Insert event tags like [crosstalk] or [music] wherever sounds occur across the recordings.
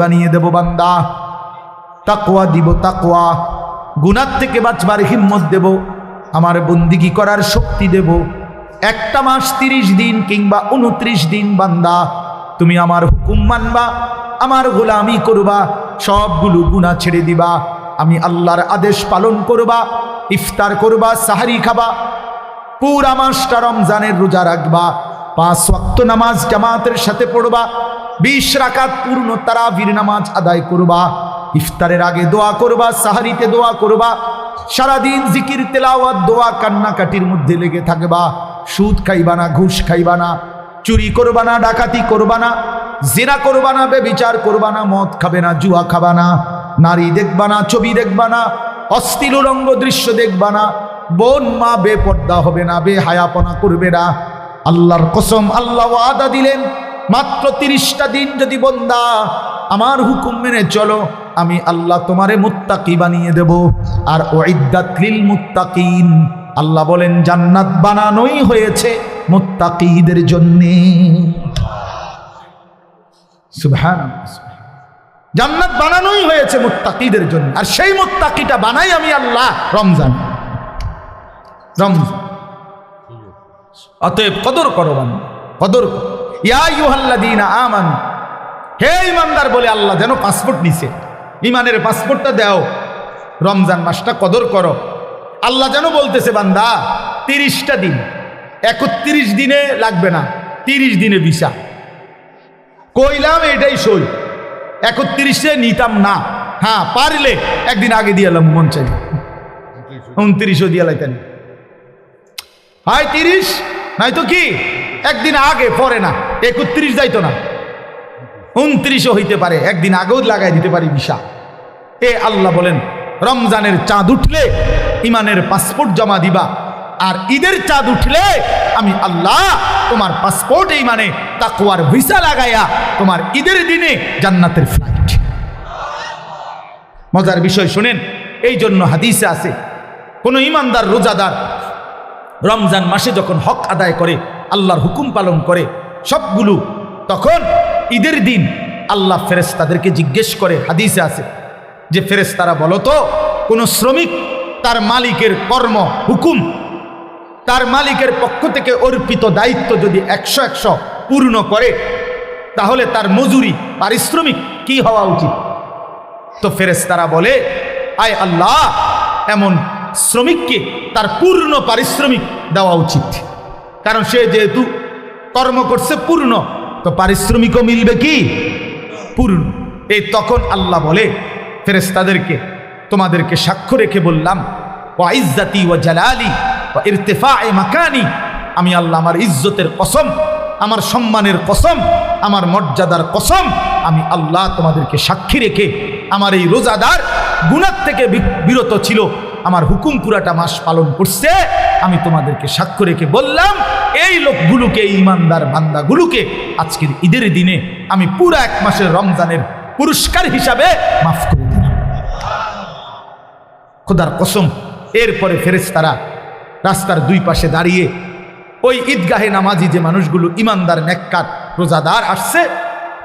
বানিয়ে দেব বান্দা। তাকোয়া দিব তাকোয়া গুনার থেকে বাঁচবার হিম্মত দেব। আমার বন্দিগি করার শক্তি দেব। একটা মাস তিরিশ দিন কিংবা উনত্রিশ দিন বান্দা, তুমি আমার হুকুম মানবা, আমার গোলামি করবা, সবগুলো গুণা ছেড়ে দিবা। আমি আল্লাহর আদেশ পালন করবা, ইফতার করবা, সাহারি খাবা, পুরা মাসটা রমজানের রোজা রাখবা। পাঁচ ওয়াক্ত নামাজ জামাতের সাথে পড়বা, বিশ রাকাত পূর্ণ তারাবির নামাজ আদায় করবা, ইফতারের আগে দোয়া করবা, সাহারিতে দোয়া করবা, সারাদিন জিকির, তেলাওয়াত, দোয়া, কান্নাকাটির মধ্যে লেগে থাকবা, সুদ খাইবা না, ঘুষ খাইবা না, চুরি করবা না, ডাকাতি করবা না, জেনা করবা না, বেবিচার করবা না, মদ খাবে না, জুয়া খাবা না, নারী দেখবা না, ছবি দেখবা না অস্থির রঙ্গ দৃশ্য দেখবা না, বোন, মা, বেপর্দা হবে না বে হায়াপনা করবে না আল্লাহর কসম, আল্লাহ আদা দিলেন, মাত্র তিরিশটা দিন যদি বন্দা, আমার হুকুম মেনে চলো, আমি আল্লাহ তোমারে মুত্তাকি বানিয়ে দেব। আর ওইদাতলিল মুত্তাকিন, আল্লাহ বলেন, জান্নাত বানানোই হয়েছে মুত্তাকিদের জন্যে। জান্নাত বানানোই হয়েছে মুত্তাকিদের জন্য। আর সেই মুত্তাকিটা বানাই আমি আল্লাহ রমজান। রমজান। অতএব কদর করো বান কদর করো। ইয়া ইউহাল্লাদিনা আমান, হে ইমানদার বলে আল্লাহ যেন পাসপোর্ট নিছে, ইমানের পাসপোর্টটা দাও, রমজান মাসটা কদর করো। আল্লাহ যেন বলতেছে, বান্দা, তিরিশটা দিন, একত্রিশ দিনে লাগবে না, তিরিশ দিনে ভিসা। কইলাম এটাই সই, একত্রিশে নিতাম না। হ্যাঁ পারলে একদিন আগে দিয়ে এলাম মন চাই উনত্রিশও দিয়ে লাইতেন হয় তিরিশ? নাই তো কি? একদিন আগে, পরে না। একত্রিশ যাইতো না। উনত্রিশও হইতে পারে। একদিন আগেও লাগাই দিতে পারি বিশা এ আল্লাহ বলেন, রমজানের চাঁদ উঠলে ইমানের পাসপোর্ট জমা দিবা। আর ঈদের চাঁদ উঠলে আমি আল্লাহ তোমার পাসপোর্ট এই মানে তাকুয়ার ভিসা লাগাইয়া তোমার ঈদের দিনে জান্নাতের ফ্লাইট মজার বিষয় শুনেন এই জন্য হাদিসে আছে, কোন ইমানদার, রোজাদার রমজান মাসে যখন হক আদায় করে, আল্লাহর হুকুম পালন করে, সবগুলো, তখন ঈদের দিন আল্লাহ ফেরেস তাদেরকে জিজ্ঞেস করে, হাদিসে আছে যে ফেরেস্তারা বলো তো, কোনো শ্রমিক তার মালিকের কর্ম হুকুম, তার মালিকের পক্ষ থেকে অর্পিত দায়িত্ব যদি একশো একশো পূর্ণ করে, তাহলে তার মজুরি, পারিশ্রমিক কি হওয়া উচিত? তো ফেরেস্তারা বলে, আয় আল্লাহ, এমন শ্রমিককে তার পূর্ণ পারিশ্রমিক দেওয়া উচিত। কারণ সে যেহেতু কর্ম করছে পূর্ণ, তো পারিশ্রমিকও মিলবে কি? পূর্ণ। এই তখন আল্লাহ বলে ফেরেস্তাদেরকে তোমাদেরকে সাক্ষ্য রেখে বললাম ও ইজ্জাতি ও জালালি ও ইরতেফা এ মাকানি। আমি আল্লাহ আমার ইজ্জতের কসম, আমার সম্মানের কসম, আমার মর্যাদার কসম, আমি আল্লাহ তোমাদেরকে সাক্ষী রেখে আমার এই রোজাদার গুণার থেকে বিরত ছিল। আমার হুকুম পুরাটা মাস পালন করছে, আমি তোমাদেরকে সাক্ষ্য রেখে বললাম, এই লোকগুলোকে ইমানদার বান্দাগুলোকে আজকের ঈদের দিনে আমি পুরা এক মাসের রমজানের পুরস্কার হিসাবে মাফ করে দিলাম। খোদার কসম, এরপরে ফেরেশতারা রাস্তার দুই পাশে দাঁড়িয়ে ওই ঈদগাহে নামাজি যে মানুষগুলো ইমানদার, নেককার, রোজাদার আসছে,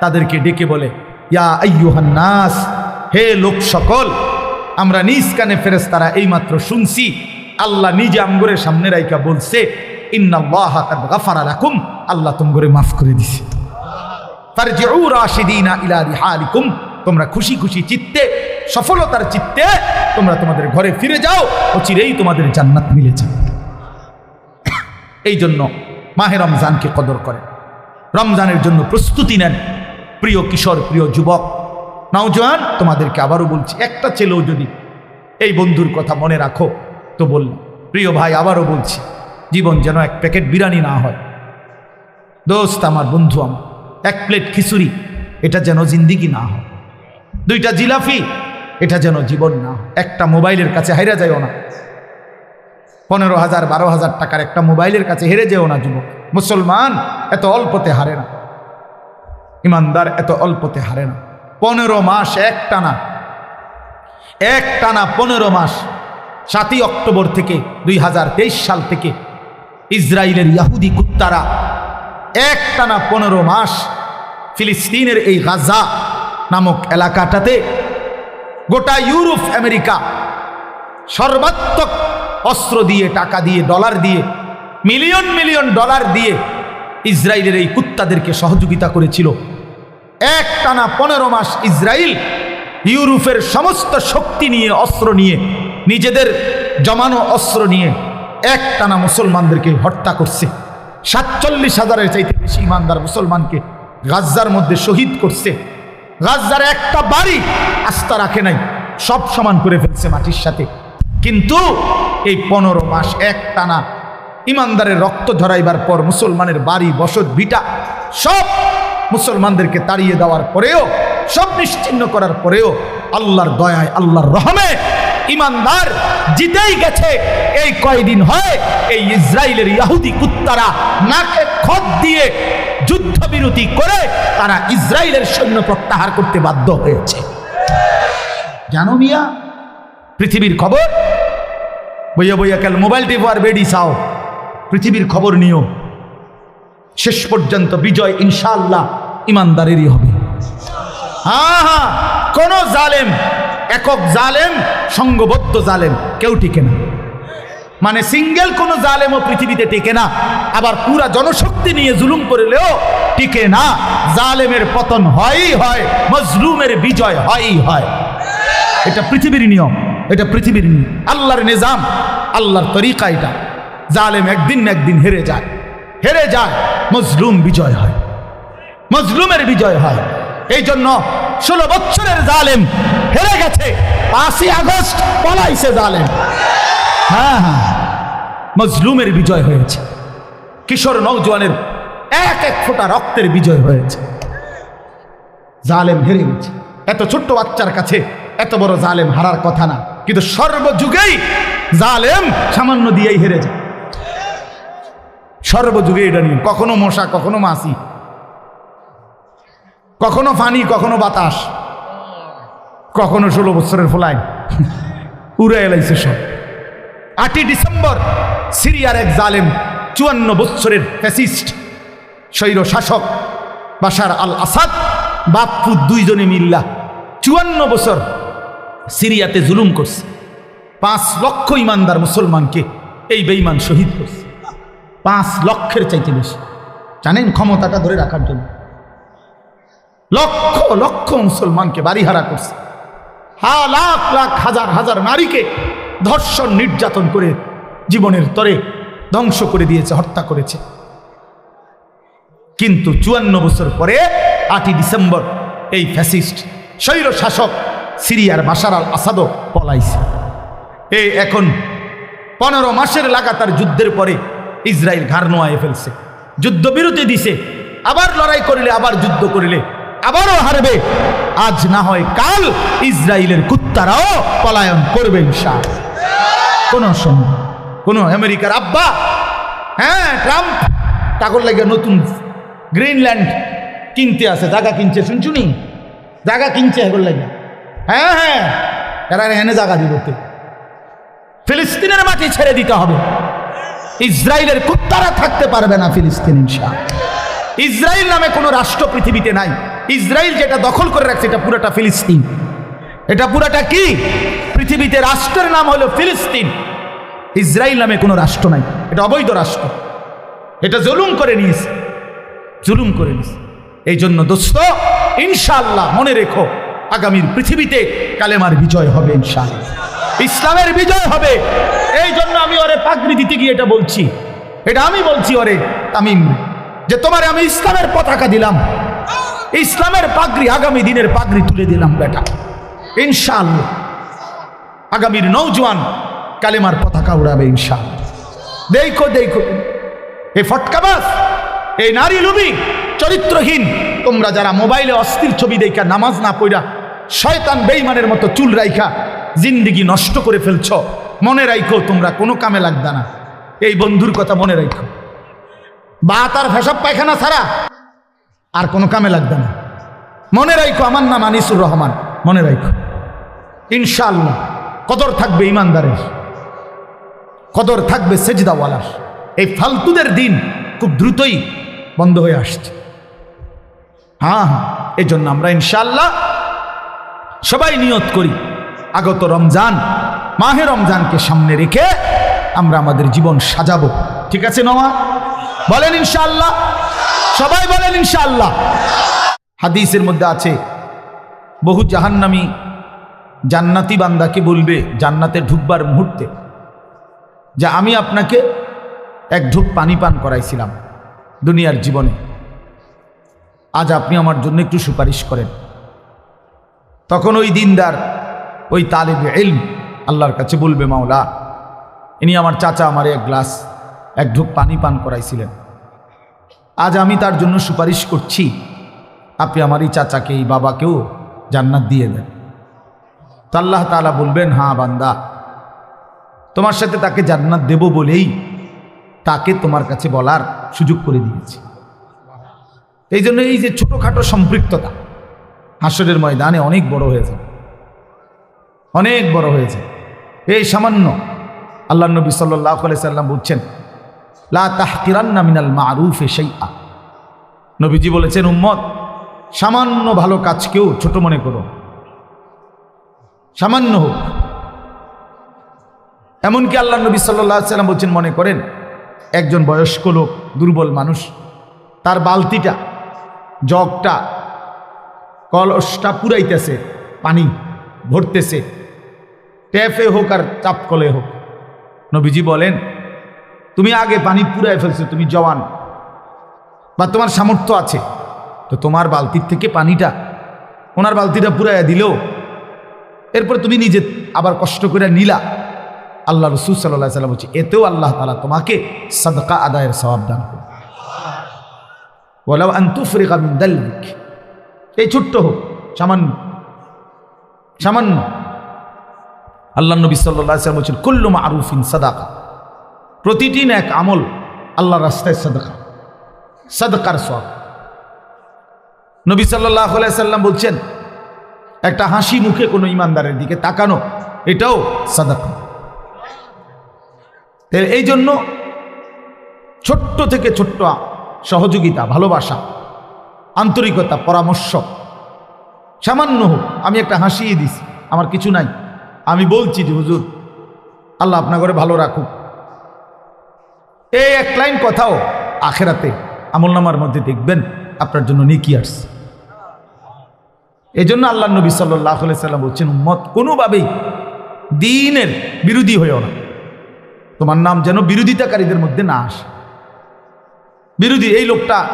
তাদেরকে ডেকে বলে, ইয়া আইয়ুহান নাস, হে লোক সকল আমরা নিজ কানে ফেরেশতারা এইমাত্র শুনছি, আল্লাহ নিজে আমগরের সামনে রাইকা বলছে, ইন্নাল্লাহ গাফারা লাকুম আল্লাহ তোমগরে মাফ করে দিছে। ফারজিউ রাশিদিনা ইলা রিহালিকুম, তোমরা খুশি খুশি চিত্তে, সফলতার চিত্তে তোমরা তোমাদের ঘরে ফিরে যাও, অচিরেই তোমাদের জান্নাত মিলে যাবে। এই জন্য মাহে রমজানকে কদর করে রমজানের জন্য প্রস্তুতি নেন। প্রিয় কিশোর, প্রিয় যুবক নওজোয়ান তোমাদেরকে আবারও বলছি, একটা ছেলেও যদি এই বন্ধুর কথা মনে রাখো, তো বললাম প্রিয় ভাই, আবারও বলছি, জীবন যেন এক প্যাকেট বিরিয়ানি না হয়। দোস্ত, আমার বন্ধু আমার, এক প্লেট খিচুড়ি, এটা যেন জিন্দিগি না হয়। দুইটা জিলাফি এটা যেন জীবন না একটা মোবাইলের কাছে হাইরা যায়ও না। পনেরো হাজার, বারো হাজার টাকার একটা মোবাইলের কাছে হেরে যেও না যুবক। মুসলমান, এত অল্পতে হারে না। ইমানদার, এত অল্পতে হারে না। পনেরো মাস, এক টানা। এক টানা পনেরো মাস, সাতই অক্টোবর থেকে দুই হাজার তেইশ সাল থেকে ইসরায়েলের ইয়াহুদি কুত্তারা এক টানা পনেরো মাস ফিলিস্তিনের এই গাজা নামক এলাকাটাতে গোটা ইউরোপ, আমেরিকা সর্বাত্মক অস্ত্র দিয়ে, টাকা দিয়ে, ডলার দিয়ে, মিলিয়ন মিলিয়ন ডলার দিয়ে ইসরায়েলের এই কুত্তাদেরকে সহযোগিতা করেছিল। এক টানা পনেরো মাস ইসরায়েল ইউরোপের সমস্ত শক্তি নিয়ে, অস্ত্র নিয়ে, নিজেদের জমানো অস্ত্র নিয়ে এক টানা মুসলমানদেরকে হত্যা করছে। সাতচল্লিশ হাজারের চাইতে বেশি ইমানদার মুসলমানকে গাজ্জার মধ্যে শহীদ করছে। গাজ্জার একটা বাড়ি আস্থা রাখে নাই, সব সমান করে ফেলছে মাটির সাথে। কিন্তু এই পনেরো মাস এক টানা ইমানদারের রক্ত ঝরাইবার পর মুসলমানের বাড়ি, বসত, ভিটা সব মুসলমানদেরকে তাড়িয়ে দেওয়ার পরেও, সব নিশ্চিন্ন করার পরেও আল্লাহর দয়ায়, আল্লাহর রহমে ইমানদার জিতেই গেছে। এই কয়দিন হয় এই ইসরায়েলের ইয়াহুদি কুত্তারা নাকে খত দিয়ে যুদ্ধবিরতি করে তারা ইসরায়েলের সৈন্য প্রত্যাহার করতে বাধ্য হয়েছে। জানো মিয়া, পৃথিবীর খবর? বইয়া বইয়া কাল মোবাইল টিপো আর বেডি চাও। পৃথিবীর খবর নিও। শেষ পর্যন্ত বিজয় ইনশাআল্লাহ ইমানদারেরই হবে। হ্যাঁ হ্যাঁ কোন জালেম, একক জালেম, সঙ্গবদ্ধ জালেম কেউ টিকে না। মানে সিঙ্গেল কোন জালেমও পৃথিবীতে টিকে না, আবার পুরা জনশক্তি নিয়ে জুলুম করলেও টিকে না। জালেমের পতন হয়ই হয়, মজলুমের বিজয় হয়ই হয়। এটা পৃথিবীর নিয়ম, এটা পৃথিবীর নিয়ম। আল্লাহর নিজাম, আল্লাহর তরিকা এটা। জালেম একদিন একদিন হেরে যায়। হেরে যায়, মজলুম বিজয় হয়। মজলুমের বিজয় হয়। এই জন্য ষোলো বছরের জালেম হেরে গেছে। পাঁচই আগস্ট পলাইছে জালেম। হ্যাঁ হ্যাঁ মজলুমের বিজয় হয়েছে। কিশোর নৌজওয়ানের এক এক ফোঁটা রক্তের বিজয় হয়েছে। জালেম হেরে গেছে। এত ছোট্ট বাচ্চার কাছে এত বড় জালেম হারার কথা না। কিন্তু সর্বযুগেই জালেম সামান্য দিয়েই হেরে যায়। সর্বযুগে এটা নিয়ে কখনো মশা, কখনো মাসি কখনো ফানি, কখনো বাতাস। কখনো ষোলো বছরের ফোলায়। [laughs] উড়ে এলাইছে সব। আটই ডিসেম্বর, সিরিয়ার এক জালেম, চুয়ান্ন বছরের ফ্যাসিস্ট, স্বৈর শাসক বাশার আল আসাদ বাপ্পু দুইজনে মিল্লা। চুয়ান্ন বছর সিরিয়াতে জুলুম করছে। পাঁচ লক্ষ ইমানদার মুসলমানকে এই বেঈমান শহীদ করছে। পাঁচ লক্ষের চাইতে বেশি। জানেন ক্ষমতাটা ধরে রাখার জন্য? লক্ষ লক্ষ মুসলমানকে বাড়িহারা করছে। হা লাখ লাখ, হাজার হাজার নারীকে ধর্ষণ, নির্যাতন করে জীবনের তরে ধ্বংস করে দিয়েছে, হত্যা করেছে। কিন্তু চুয়ান্ন বছর পরে আটই ডিসেম্বর এই ফ্যাসিস্ট, স্বৈর শাসক সিরিয়ার বাশার আল আসাদও পলাইছে। এই এখন পনেরো মাসের লাগাতার যুদ্ধের পরে ইসরায়েল ঘাড় নোয়ায় ফেলছে। যুদ্ধবিরতি দিছে। আবার লড়াই করিলে, আবার যুদ্ধ করিলে, আবারও হারবে। আজ না হয় কাল ইসরায়েলের কুত্তারাও পলায়ন করবে ইনশাল কোন সম্ভব কোন আমেরিকার আব্বা হ্যাঁ ট্রাম্প টাকর লাগে নতুন গ্রিনল্যান্ড কিনতে আছে। জায়গা কিনছে, শুনছুনি? জায়গা কিনছে এখন লাগে। হ্যাঁ হ্যাঁ এরা এনে জায়গা দিবতে ফিলিস্তিনের মাটি ছেড়ে দিতে হবে। ইসরায়েলের কুত্তারা থাকতে পারবে না ফিলিস্তিন, ইনশা ইসরায়েল নামে কোনো রাষ্ট্র পৃথিবীতে নাই। ইসরায়েল যেটা দখল করে রাখছে, এটা পুরোটা ফিলিস্তিন। এটা পুরাটা কি? পৃথিবীতে রাষ্ট্রের নাম হলো ফিলিস্তিন। ইসরায়েল নামে কোনো রাষ্ট্র নাই। এটা অবৈধ রাষ্ট্র। এটা জুলুম করে নিয়েছে। জুলুম করে নিয়েছে। এই জন্য দোস্ত ইনশাআল্লাহ মনে রেখো, আগামীর পৃথিবীতে কালেমার বিজয় হবে ইনশাআল্লাহ ইসলামের বিজয় হবে। এই জন্য আমি ওরে পাগড়ি দিতে গিয়ে এটা বলছি। এটা আমি বলছি ওরে, তামিম, যে তোমারে আমি ইসলামের পতাকা দিলাম। ইসলামের পাগড়ি, আগামী দিনের পাগড়ি তুলে দিলাম বেটা। ইনশাআল্লাহ। আগামীর নৌজওয়ান কালেমার পতাকা উড়াবে ইনশাআল্লাহ। দেখো দেখো। এই ফটকাবাস এই নারী লুবি, চরিত্রহীন। তোমরা যারা মোবাইলে অস্থির ছবি দেখা নামাজ না পড়া শয়তান বেইমানের মতো চুল রাইখা জিন্দিগি নষ্ট করে ফেলছ। মনে রাইখো, তোমরা কোনো কামে লাগবে না। এই বন্ধুর কথা মনে রাইখো। বা তার ফেসব পায়খানা ছাড়া আর কোনো কামে লাগবে না। মনে রাইখো, আমার নাম আনিসুর রহমান। মনে রাইখো। ইনশাআল্লাহ, কদর থাকবে ইমানদারের। কদর থাকবে সেজদাওয়ালার। এই ফালতুদের দিন খুব দ্রুতই বন্ধ হয়ে আসছে। হ্যাঁ হ্যাঁ আমরা ইনশাল্লাহ সবাই নিয়ত করি। আগত রমজান, মাহে রমজানকে সামনে রেখে আমরা আমাদের জীবন সাজাবো। ঠিক আছে নমা বলেন ইনশাআল্লাহ। সবাই বলেন ইনশাআল্লাহ। হাদিসের মধ্যে আছে, বহু জাহান্নামী জান্নাতি বান্দাকে বলবে, জান্নাতে ঢুকবার মুহূর্তে, যে আমি আপনাকে এক ঢুক পানি পান করাইছিলাম দুনিয়ার জীবনে। আজ আপনি আমার জন্য একটু সুপারিশ করেন। তখন ওই দিনদার ওই তালেবে এলম আল্লাহর কাছে বলবে, মাওলা, ইনি আমার চাচা, আমার এক গ্লাস, এক ঢুক পানি পান করাইছিলেন। আজ আমি তার জন্য সুপারিশ করছি, আপনি আমার এই চাচাকে, এই বাবাকেও জান্নাত দিয়ে দেন। তো আল্লাহ তালা বলবেন হ্যাঁ বান্দা, তোমার সাথে তাকে জান্নাত দেব বলেই তাকে তোমার কাছে বলার সুযোগ করে দিয়েছি। এই জন্য এই যে ছোটোখাটো সম্পৃক্ততা, হাসরের ময়দানে অনেক বড় হয়ে হয়েছে অনেক বড় হয়েছে। এই সামান্য আল্লাহ নবী সাল্লাহ সাল্লাম বলছেন, লা মিনাল মারুফে সেই আ নবীজি বলেছেন, উম্মত, সামান্য ভালো কাজকেও ছোট মনে করো। সামান্য হোক। এমনকি আল্লাহ নবী সাল্লাহ সাল্লাম বলছেন, মনে করেন, একজন বয়স্ক লোক, দুর্বল মানুষ, তার বালতিটা, জগটা, কলসটা পুরাইতেছে, পানি ভরতেছে ট্যাপে হোক আর চাপ কলে হোক। নবীজি বলেন, তুমি আগে পানি পুরাই ফেলছো, তুমি জওয়ান। বা তোমার সামর্থ্য আছে, তো তোমার বালতির থেকে পানিটা, ওনার বালতিটা পুরাইয়া দিলেও, এরপর তুমি নিজে আবার কষ্ট করে নিলা। আল্লাহ রসুল সাল্লাহ সাল্লাম বলছে, এতেও আল্লাহ তালা তোমাকে সদকা আদায়ের সবাব দান বলাও আন্তুফরিকা দাল্লিক। এই ছোট্ট হোক, সামান্য সামান্য আল্লাহ নবী সাল্লাম বলছেন, কুল্লু মারুফিন সাদাকা। প্রতিটি এক আমল আল্লাহ রাস্তায় সাদাকা, সাদকার সব নবী সাল্লাহ সাল্লাম বলছেন, একটা হাসি মুখে কোনো ইমানদারের দিকে তাকানো, এটাও সাদাকা। এই জন্য ছোট্ট থেকে ছোট্ট সহযোগিতা, ভালোবাসা, আন্তরিকতা, পরামর্শ, সামান্য হোক, আমি একটা হাসিয়ে দিছি, আমার কিছু নাই। আমি বলছি যে, হুজুর, আল্লাহ আপনার ঘরে ভালো রাখুক। এই এক লাইন কথাও আখেরাতে আমলনামার মধ্যে দেখবেন আপনার জন্য নেকি আসছে। এই জন্য আল্লাহ নবী সাল্লাহ সাল্লাম বলছেন, উম্মত কোনোভাবেই দিনের বিরোধী হয়েও না। তোমার নাম যেন বিরোধিতাকারীদের মধ্যে না আসে। বিরোধী, এই লোকটা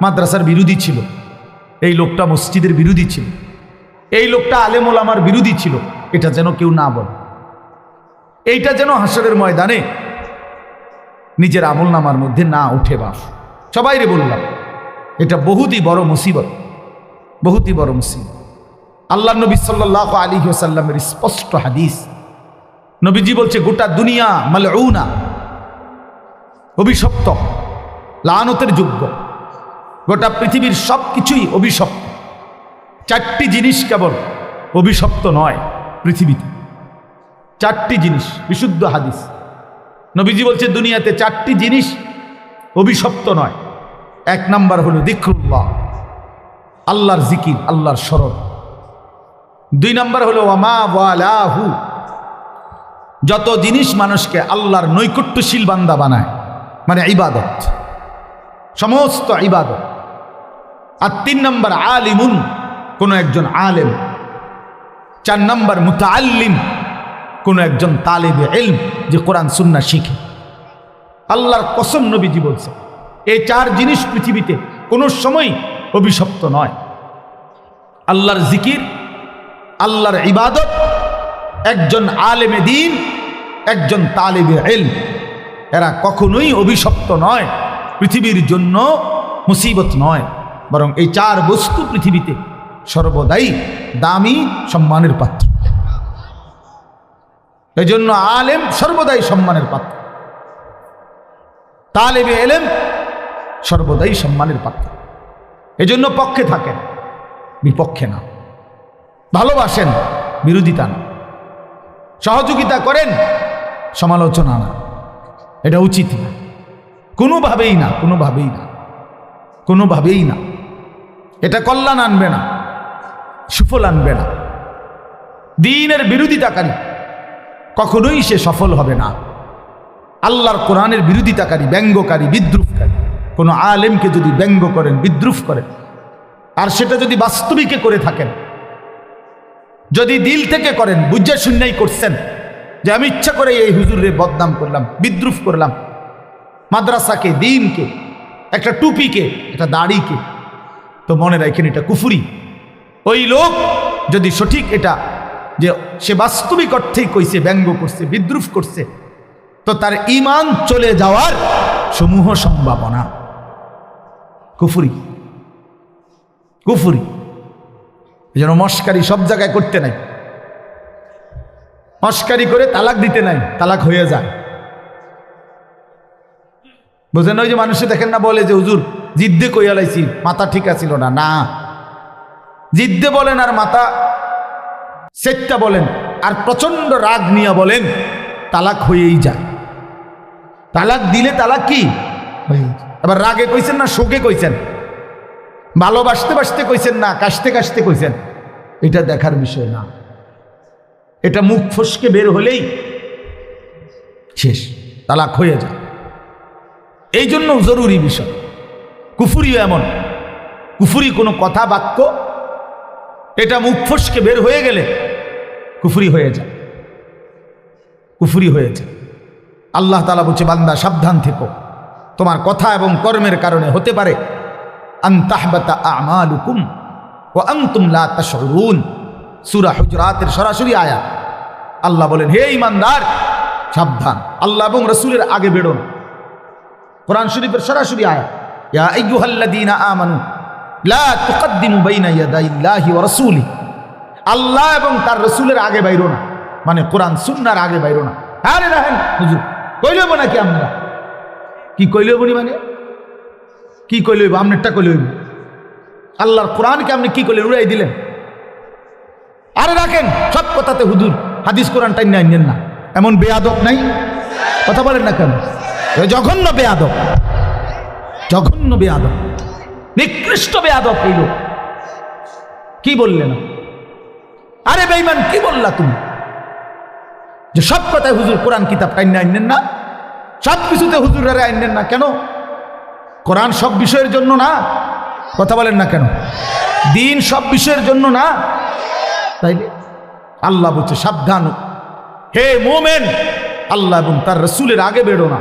মাদ্রাসার বিরোধী ছিল। এই লোকটা মসজিদের বিরোধী ছিল। এই লোকটা আলেমুল আমার বিরোধী ছিল। এটা যেন কেউ না বলে। এইটা যেন হাসরের ময়দানে নিজের আমল নামার মধ্যে না উঠে বাস সবাই রে বললাম, এটা বহুতই বড় মুসিবত, বহুতই বড় মুসিবত। আল্লাহ নবী সাল্লাহ আলী সাল্লামের স্পষ্ট হাদিস, নবীজি বলছে, গোটা দুনিয়া মালউনা, অভিশপ্ত, লানতের যোগ্য। গোটা পৃথিবীর সব কিছুই অভিশপ্ত। চারটি জিনিস কেবল অভিশপ্ত নয় পৃথিবীতে। চারটি জিনিস, বিশুদ্ধ হাদিস। নবীজি বলছে, দুনিয়াতে চারটি জিনিস অভিশপ্ত নয়। এক নাম্বার হলো দিক্রুল্লাহ আল্লাহর জিকির, আল্লাহর স্মরণ। দুই নাম্বার হলো, ওয়ামা ওয়ালাহু, যত জিনিস মানুষকে আল্লাহর নৈকট্যশীল বান্দা বানায় মানে ইবাদত, সমস্ত ইবাদত। আর তিন নম্বর, আলিমুন, কোনো একজন আলেম। চার নম্বর মুতাআল্লিম কোনো একজন তালেবে এলম যে কোরআন সুন্না শিখে। আল্লাহর কসম নবীজি বলছে এই চার জিনিস পৃথিবীতে কোনো সময় অভিশপ্ত নয়। আল্লাহর জিকির, আল্লাহর ইবাদত, একজন আলেমে দিন, একজন তালেবে এলম এরা কখনোই অভিশপ্ত নয়, পৃথিবীর জন্য মুসিবত নয়, বরং এই চার বস্তু পৃথিবীতে সর্বদাই দামি সম্মানের পাত্র। এই জন্য আলেম সর্বদাই সম্মানের পাত্র। তালেবে এলেম সর্বদাই সম্মানের পাত্র। এজন্য পক্ষে থাকেন, বিপক্ষে না। ভালোবাসেন, বিরোধিতা না। সহযোগিতা করেন, সমালোচনা না। এটা উচিত না। কোনোভাবেই না কোনোভাবেই না। কোনোভাবেই না। এটা কল্যাণ আনবে না। সুফল আনবে না। দিনের বিরোধিতাকারী কখনোই সে সফল হবে না। আল্লাহর কোরআনের বিরোধিতাকারী ব্যঙ্গকারী বিদ্রুপকারী কোনো আলেমকে যদি ব্যঙ্গ করেন, বিদ্রুপ করেন, আর সেটা যদি বাস্তবিকে করে থাকেন, যদি দিল থেকে করেন, বুঝে শূন্যই করছেন, যে আমি ইচ্ছা করে এই হুজুরে বদনাম করলাম, বিদ্রুপ করলাম। মাদ্রাসাকে, দিনকে, একটা টুপিকে, একটা দাড়িকে, তো মনে রাখেন এটা কুফুরি। ওই লোক যদি সঠিক এটা, যে সে বাস্তবিক অর্থেই কইছে, ব্যঙ্গ করছে, বিদ্রুপ করছে, তো তার ইমান চলে যাওয়ার সমূহ সম্ভাবনা। কুফুরি। কুফুরি। জন্য মস্কারি সব জায়গায় করতে নাই। মস্কারি করে তালাক দিতে নাই, তালাক হয়ে যায়। বুঝেন ওই যে মানুষে দেখেন না বলে যে, হুজুর, জিদ্দে কইয়ালাইছি মাথা ঠিক আছিল না? না। জিদ্দে বলেন আর মাথা সেটটা বলেন আর প্রচণ্ড রাগ নিয়ে বলেন তালাক হয়েই যায়। তালাক দিলে তালাক কি? এবার রাগে কইছেন না শোকে কইছেন? ভালোবাসতে বাসতে কইছেন না কাশতে কাশতে কইছেন? এটা দেখার বিষয় না। এটা মুখ ফসকে বের হলেই শেষ তালাক হয়ে যায়। এই জন্য জরুরি বিষয়। কুফুরিও এমন। কুফুরি কোনো কথা বাক্য এটা মুখ ফসকে বের হয়ে গেলে কুফুরি হয়ে যায়। কুফুরি হয়ে যায়। আল্লাহ তালা বলছে, বান্দা, সাবধান থেকো। তোমার কথা এবং কর্মের কারণে হতে পারে। আন্তাহবাতা আমালুকুম ও আন্তুম লা তাশউরুন। সূরা হুজরাতের সরাসরি আয়াত। আল্লাহ বলেন, হে ইমানদার সাবধান। আল্লাহ এবং রসুলের আগে বেরো না কোরআন শরীফের সরাসরি আয়া ইয়া আইয়ুহাল্লাযীনা আমানু আল্লাহ এবং তার রসুলের আগে বাইরো না। মানে কোরআন সুন্নার আগে বাইরো না। আরে রাহেন, হুজুর কইলেব নাকি আমরা? কি কইলেব নি মানে? কি কইলেব আমনেরটা কইলেব আল্লাহর কোরআনকে আপনি কি করলেন উড়াই দিলেন। আরে রাখেন, সব কথাতে হুজুর, হাদিস কোরআন টাইম নাই নেন না। এমন বেয়াদব নাই? কথা বলেন না কেন? জঘন্য বেয়াদব। জঘন্য বেয়াদব। নিকৃষ্ট বেয়াদব এই লোক কি বললেন আরে বেইমান কি বললা তুমি? যে সব কথায় হুজুর কোরআন কিতাব টাইনে আনলেন না, সব কিছুতে হুজুরের আনলেন না কেন? কোরআন সব বিষয়ের জন্য না? কথা বলেন না কেন? দিন সব বিষয়ের জন্য না? তাইলে আল্লাহ বলছে, সাবধান। হে মোমেন, আল্লাহ এবং তার রসুলের আগে বেরো না।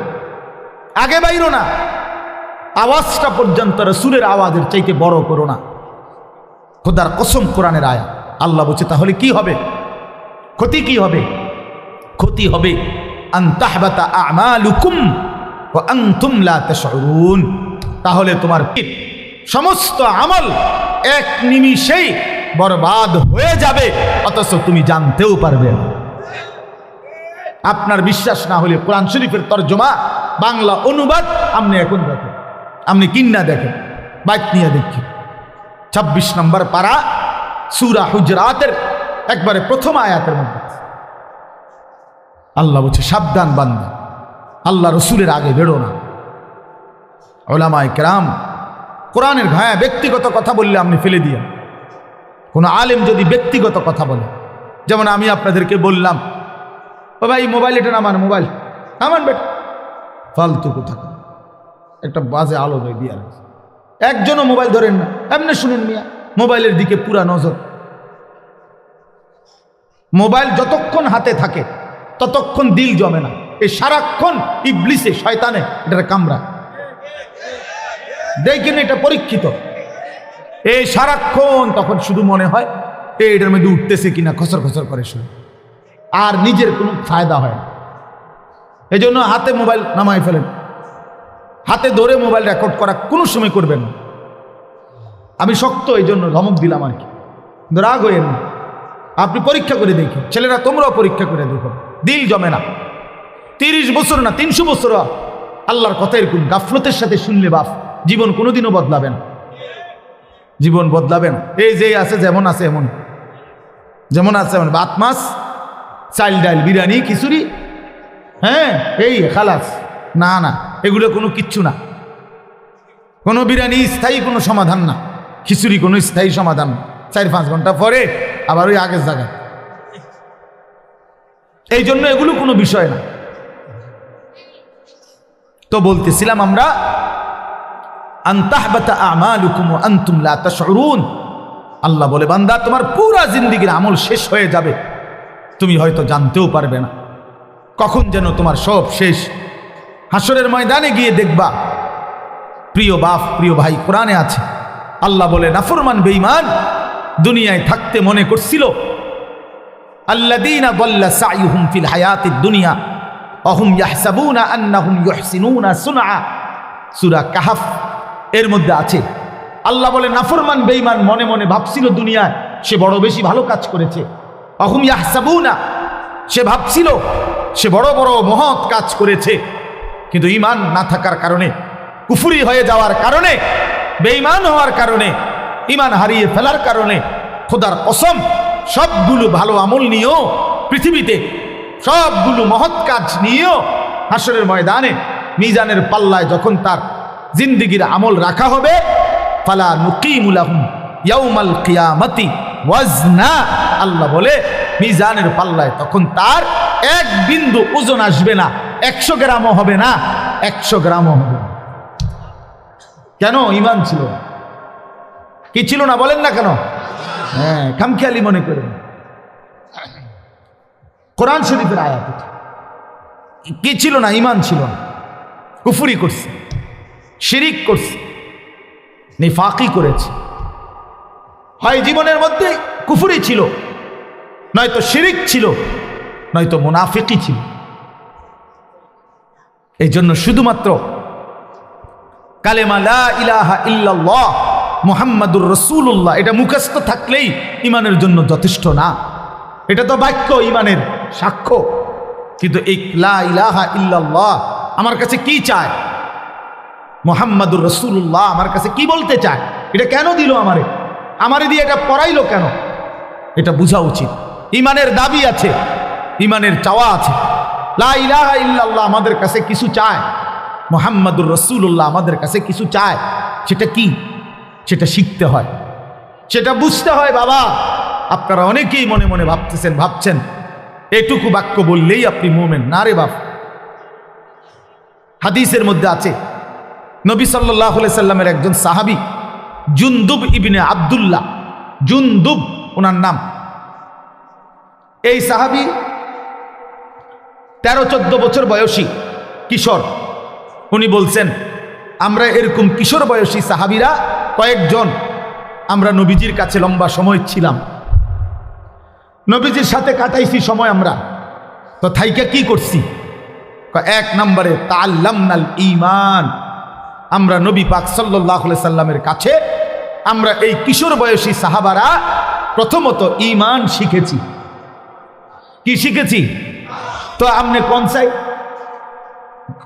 আগে বাইরো না। আওয়াজটা পর্যন্ত রসুলের আওয়াজের চাইতে বড় করো না। খোদার কসম কোরআনের আয়া আল্লাহ বলছে, তাহলে কি হবে? ক্ষতি কি হবে? ক্ষতি হবে তাহলে তোমার সমস্ত আমল এক নিমিষেই বরবাদ হয়ে যাবে, অথচ তুমি জানতেও পারবে আপনার বিশ্বাস না হলে কোরআন শরীফের তর্জমা, বাংলা অনুবাদ, আপনি এখন দেখেন। আপনি কিন্না দেখেন, বাইক নিয়ে দেখি। ছাব্বিশ নম্বর পারা সুরা হুজরাতের একবারে প্রথম আয়াতের মধ্যে। আল্লাহ বলছে, সাবধান বান্দা, আল্লাহ রসুলের আগে বেরো না। ওলামায় কেরাম, কোরআনের ভায়া ব্যক্তিগত কথা বললে আপনি ফেলে দিয়ে কোনো আলেম যদি ব্যক্তিগত কথা বলে, যেমন আমি আপনাদেরকে বললাম, ও ভাই মোবাইল এটা নামান, মোবাইল, নামান বেট, ফালতু কোথা। একটা বাজে আলো ভাই দিয়ে রাখছে। একজনও মোবাইল ধরেন না। এমনি শুনেন মিয়া, মোবাইলের দিকে পুরা নজর। মোবাইল যতক্ষণ হাতে থাকে, ততক্ষণ দিল জমে না। এই সারাক্ষণ ইবলিসে, শয়তানে এটা কামড়া দেখেন এটা পরীক্ষিত। এই সারাক্ষণ তখন শুধু মনে হয়, এই এটার মধ্যে উঠতেছে কিনা, খসর খসর করে শুধু আর নিজের কোনো ফায়দা হয় না। এই জন্য হাতে মোবাইল নামাই ফেলেন। হাতে ধরে মোবাইল রেকর্ড করা কোনো সময় করবেন না। আমি শক্ত এই জন্য ধমক দিলাম আর কি। রাগ হয়ে না আপনি পরীক্ষা করে দেখি। ছেলেরা, তোমরাও পরীক্ষা করে দেখো। দিল জমে না। তিরিশ বছর না, তিনশো বছর আল্লাহর কথা এরকম। গাফলতের সাথে শুনলে বাপ জীবন কোনোদিনও বদলাবে না। জীবন বদলাবে না। এই যে আছে, যেমন আছে, এমন। যেমন আছে এমন ভাত, মাছ, চাল, ডাল, বিরিয়ানি, খিচুড়ি। হ্যাঁ এই খালাস। না না। এগুলো কোনো কিচ্ছু না। কোনো বিরিয়ানি স্থায়ী কোনো সমাধান না। খিচুড়ি কোনো স্থায়ী সমাধান চার পাঁচ ঘণ্টা পরে আবার ওই আগের জায়গায়। এই জন্য এগুলো কোনো বিষয় না। তো বলতেছিলাম আমরা আল্লাহ বলে, বান্দা, তোমার পুরা জিন্দিগির আমল শেষ হয়ে যাবে। তুমি হয়তো জানতেও পারবে না। কখন যেন তোমার সব শেষ হাসরের ময়দানে গিয়ে দেখবা। প্রিয় বাপ, প্রিয় ভাই, কোরআনে আছে। আল্লাহ বলে, নাফরমান, বেঈমান, দুনিয়ায় থাকতে মনে করছিল। ফিল হায়াতিদ দুনিয়া, অহুম সুনআ। সূরা কাহাফ এর মধ্যে আছে। আল্লাহ বলে, নাফরমান মনে মনে ভাবছিল দুনিয়ায়, সে বড় বেশি ভালো কাজ করেছে। অহুম ইয়াহসাবুনা, সে ভাবছিল, সে বড় বড় মহৎ কাজ করেছে। কিন্তু ইমান না থাকার কারণে, কুফুরি হয়ে যাওয়ার কারণে, বেঈমান হওয়ার কারণে ইমান হারিয়ে ফেলার কারণে খোদার কসম সবগুলো ভালো আমল নিয়েও পৃথিবীতে সবগুলো মহৎ কাজ নিয়েও হাসরের ময়দানে মিজানের পাল্লায় যখন তার জিন্দিগির আমল রাখা হবে, ফালা নুকিমুলাহুম ইয়াউমাল কিয়ামতি ওয়াজনা, আল্লাহ বলে, মিজানের পাল্লায় তখন তার এক বিন্দু ওজন আসবে না। একশো গ্রামও হবে না, একশো গ্রামও হবে কেন? ইমান ছিল। কি ছিল না বলেন না কেন? হ্যাঁ খামখেয়ালি মনে করেন। কোরআন শরীফের আয়াত কি ছিল না? ইমান ছিল না। কুফুরি করছে, শিরিক করছে, নিফাকি করেছে। হয় জীবনের মধ্যে কুফুরি ছিল, নয়তো শিরিক ছিল, নয়তো মুনাফিকি ছিল। এই জন্য শুধুমাত্র কালেমা লা ইলাহা ইল্লাল্লাহ মুহাম্মাদুর রসুল্লাহ এটা মুখস্থ থাকলেই ইমানের জন্য যথেষ্ট না। এটা তো বাক্য ইমানের সাক্ষ্য। কিন্তু এই লা ইলাহা ইল্লাল্লাহ আমার কাছে কি চায়? মোহাম্মদুর রসুল্লাহ আমার কাছে কি বলতে চায়? এটা কেন দিল আমারে? আমারে দিয়ে এটা পড়াইলো কেন? এটা বোঝা উচিত। ইমানের দাবি আছে ইমানের চাওয়া আছে। ইল্লাল্লাহ আমাদের কাছে কিছু চায়। মোহাম্মদুর রসুল্লাহ আমাদের কাছে কিছু চায়। সেটা কি? সেটা শিখতে হয়। সেটা বুঝতে হয়, বাবা। আপনারা অনেকেই মনে মনে ভাবতেছেন, ভাবছেন, এটুকু বাক্য বললেই আপনি মোমেন। না রে বাপ। হাদিসের মধ্যে আছে, নবী সাল্লাহ সাল্লামের একজন সাহাবি, জুনদুব ইবিনে আবদুল্লাহ। জুনদুব, ওনার নাম। এই সাহাবি তেরো, চোদ্দ বছর বয়সী কিশোর। উনি বলছেন, আমরা এরকম কিশোর বয়সী সাহাবিরা কয়েকজন। আমরা নবীজির কাছে লম্বা সময় ছিলাম। নবীজির সাথে কাটাইছি সময় আমরা। তো থাইকা কি করছি? এক নম্বরে তাল্লামনাল ইমান আমরা নবী পাক সাল্লাহ সাল্লামের কাছে আমরা এই কিশোর বয়সী সাহাবারা প্রথমত ইমান শিখেছি। কি শিখেছি? তো আপনি কোন চাই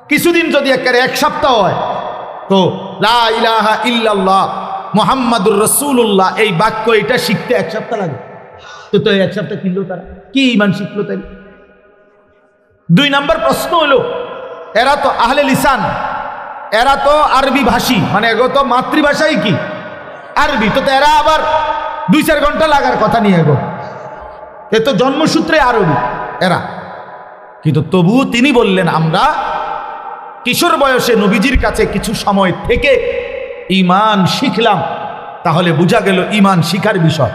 কিছুদিন যদি একেবারে এক সপ্তাহ হয়, তো লা ইল্লাল্লাহ মোহাম্মদুর রসুল্লাহ এই বাক্য এটা শিখতে এক সপ্তাহ লাগে। তো তো এক সপ্তাহ কিনলো তারা? কি ইমান শিখলো তাই? দুই নম্বর প্রশ্ন হলো, এরা তো আহলে লিসান, এরা তো আরবি ভাষী মানে এগো তো মাতৃভাষাই কি? আরবি। তো তো এরা আবার দুই চার ঘণ্টা লাগার কথা নিয়ে এগো। এ তো জন্মসূত্রে আরবি, এরা। কিন্তু তবুও তিনি বললেন, আমরা কিশোর বয়সে নবীজির কাছে কিছু সময় থেকে ইমান শিখলাম। তাহলে বোঝা গেল ইমান শিখার বিষয়।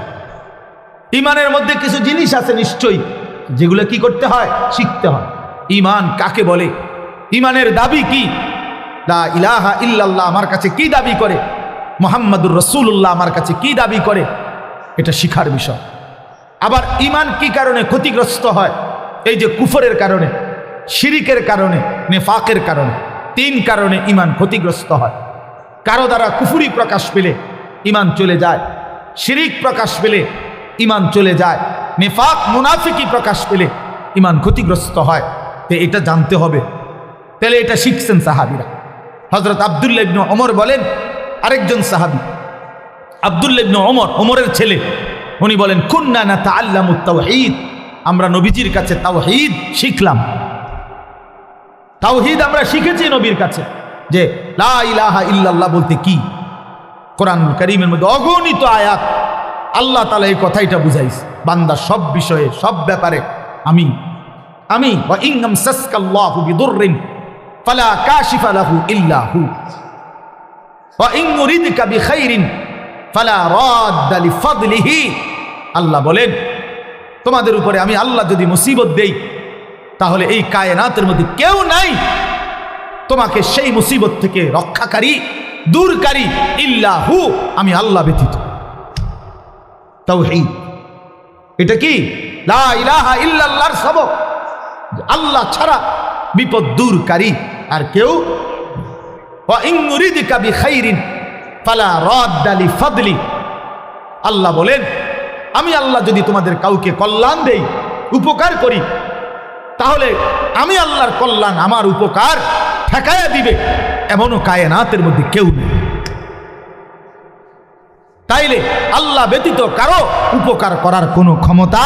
ইমানের মধ্যে কিছু জিনিস আছে নিশ্চয়ই, যেগুলো কি করতে হয়? শিখতে হয়। ইমান কাকে বলে? ইমানের দাবি কি? লা ইলাহা ইল্লাল্লাহ আমার কাছে কি দাবি করে? মোহাম্মদুর রসুল্লাহ আমার কাছে কি দাবি করে? এটা শিখার বিষয়। আবার ইমান কি কারণে ক্ষতিগ্রস্ত হয়? এই যে কুফরের কারণে, শিরিকের কারণে, নেফাকের কারণে, তিন কারণে ইমান ক্ষতিগ্রস্ত হয়। কারও দ্বারা কুফুরি প্রকাশ পেলে ইমান চলে যায়, শিরিক প্রকাশ পেলে ইমান চলে যায়, নেফাক, মুনাফিকি প্রকাশ পেলে ইমান ক্ষতিগ্রস্ত হয়। তো এটা জানতে হবে। তাহলে এটা শিখছেন সাহাবিরা। হজরত আবদুল্লাহ ইবনে ওমর বলেন, আরেকজন সাহাবি, আবদুল্লাহ ইবনে ওমর, ওমরের ছেলে, উনি বলেন, কুন্না না তাআল্লামুত তাওহীদ। আমরা নবীজির কাছে তাওহিদ শিখলাম। তাওহিদ আমরা শিখেছি নবীর কাছে যে, লা ইল্লাল্লাহ বলতে কি? কোরআন করিমের মধ্যে অগণিত আয়াত আল্লাহ তালা এই কথাইটা বুঝাইছে। বান্দা সব বিষয়ে, সব ব্যাপারে আমি আমি আল্লাহ বলেন তোমাদের উপরে আমি আল্লাহ যদি মুসিবত দেই, তাহলে এই কায়নাতের মধ্যে কেউ নাই। তোমাকে সেই মুসিবত থেকে রক্ষাকারী, দূরকারী ইল্লাহু আমি আল্লাহ ব্যতীত। তাওহীদ। এটা কি? লা ইলাহা ইল্লাল্লাহর সবক। যে আল্লাহ ছাড়া বিপদ দূরকারী আর কেউ ফালা আল্লাহ বলেন আমি আল্লাহ যদি তোমাদের কাউকে কল্যাণ দেই, উপকার করি, তাহলে আমি আল্লাহর কল্যাণ আমার উপকার ঠেকায়া দিবে, এমনও কায়নাতের মধ্যে কেউ নেই। তাইলে আল্লাহ ব্যতীত কারও উপকার করার কোনো ক্ষমতা